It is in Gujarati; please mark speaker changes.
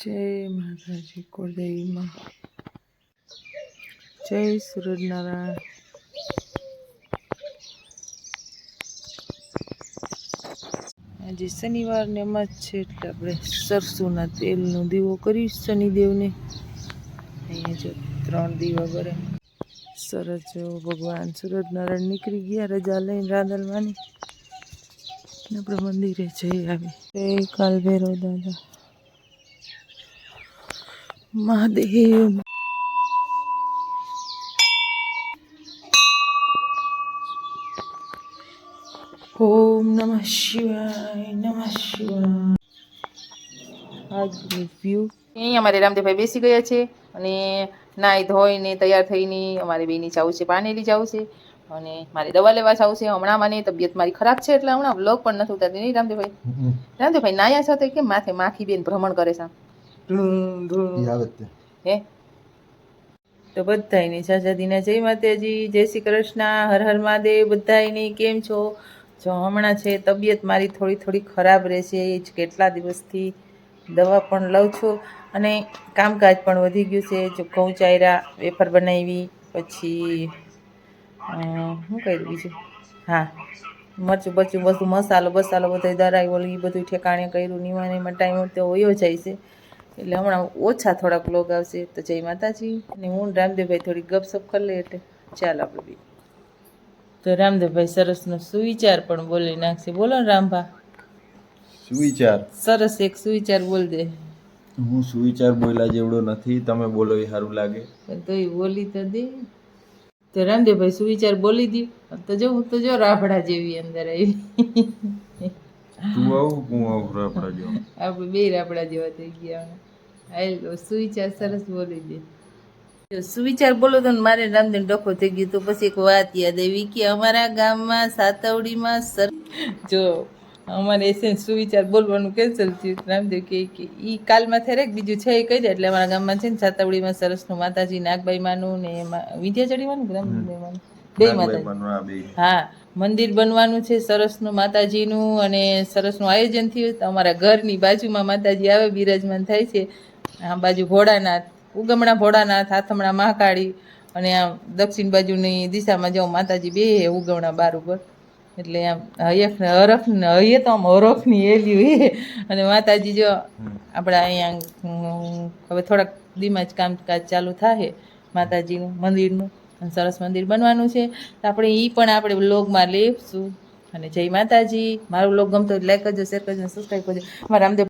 Speaker 1: જય માતાજી, કુળદેવીમાં. જય સૂરજનારાયણ. આજે શનિવાર ને એમાં જ છે એટલે આપણે સરસોના તેલનો દીવો કરી શનિદેવને. અહીંયા જો ત્રણ દીવા બરે સરસ ભગવાન સૂરજનારાયણ નીકળી ગયા, રજા લઈને રાંદલવાની આપણે મંદિરે જઈ આવી. જય ભેરો દાદા. મહાદેવ. ઓમ નમઃ શિવાય નમઃ શિવાય. આજની વ્યૂ
Speaker 2: અહીં અમારે રામદેવભાઈ બેસી ગયા છે અને નાહી ધોઈને તૈયાર થઈને અમારે બેની જવું છે પાનેલી જવું છે. અને મારે દવા લેવા જવું છે. હમણાં મને તબિયત મારી ખરાબ છે એટલે હમણાં બ્લોગ પણ નથી ઉતારતી. નહીં રામદેવભાઈ? રામદેવભાઈ નાયા છો તો કેમ માથે માખી બેન ભ્રમણ કરે છે? હે?
Speaker 1: તો બધાયની સાજાદીના જય માતાજી, જય શ્રી કૃષ્ણ, હર હર મહાદેવ, બધાયની કેમ છો? જો હમણાં છે તબિયત મારી થોડી થોડી ખરાબ રહેશે, એ જ કેટલા દિવસથી દવા પણ લઉં છું અને કામકાજ પણ વધી ગયું છે. જો ઘઉં ચાયરા, વેફર બનાવી, પછી શું કર્યું બીજું? હા, મરચું બરચું બધું મસાલો બસાલો બધો દરાઈ ઓલી બધું ઠેકાણે કર્યું નિવાને એમાં તો વયો જાય છે. એટલે હમણાં ઓછા થોડાક લોગ આવશે તો જય માતાજી. અને હું રામદેવભાઈ થોડી ગપસપ કરી લઈએ એટલે ચાલ આપણે બી. તો રામદેવભાઈ સરસનો સુવિચાર પણ બોલી નાખશે. બોલો ને રામભા.
Speaker 3: સુવિચાર?
Speaker 1: સરસ એક સુવિચાર બોલ દે.
Speaker 3: હું સુવિચાર બોલ્યા જેવડો નથી તમે બોલો એ સારું લાગે.
Speaker 1: તો એ બોલી તો દે. તો રામદેવભાઈ સુવિચાર બોલી દઉં તો જો હું તો જો રાભડા જેવી અંદર આવી.
Speaker 3: તું આવું હું આવું આપણા જો
Speaker 1: આપણે બે આપણા જેવા થઈ ગયા હાલો સુવિચાર સરસ બોલી દે. સુવિચાર બોલો તો મારે રામદેવ ડખો થઈ ગયો તો પછી એક વાત યાદ આવી કે અમારા ગામમાં સાતવડીમાં સર જો અમારે એસે સુવિચાર બોલવાનું કેન્સલ થયું. રામદેવ કે ઈ કાલમાં થેરે બીજું છે એ કહી દે. એટલે અમારા ગામમાં છે ને સાતવડીમાં સરસનું માતાજી નાગબાઈ માનું ને એમાં વિદ્યાચડીમાંનું માનું રામદેવ માનું? બે
Speaker 3: બે
Speaker 1: હા. મંદિર બનવાનું છે સરસનું માતાજીનું અને સરસનું આયોજન થયું. તો અમારા ઘરની બાજુમાં માતાજી આવે બિરાજમાન થાય છે. આ બાજુ ભોળાનાથ ઉગમણા ભોળાનાથ હાથમણા મહાકાળી અને આમ દક્ષિણ બાજુની દિશામાં જાઉં માતાજી બે હે ઉગમણા બાર ઉપર. એટલે આમ હયખ હરખ હૈયે તો આમ હરખની એલ્યું એ અને માતાજી જો આપણા અહીંયા હવે થોડાક દીમાં જ કામકાજ ચાલુ થાય માતાજીનું મંદિરનું. સરસ મંદિર બનવાનું છે. તો આપણે એ પણ આપણે બ્લોગમાં લેશું અને જય માતાજી. મારો બ્લોગ ગમતો લાઈક કરજો શેર કરજો સબસ્ક્રાઈબ કરજો. મારા રામદેવ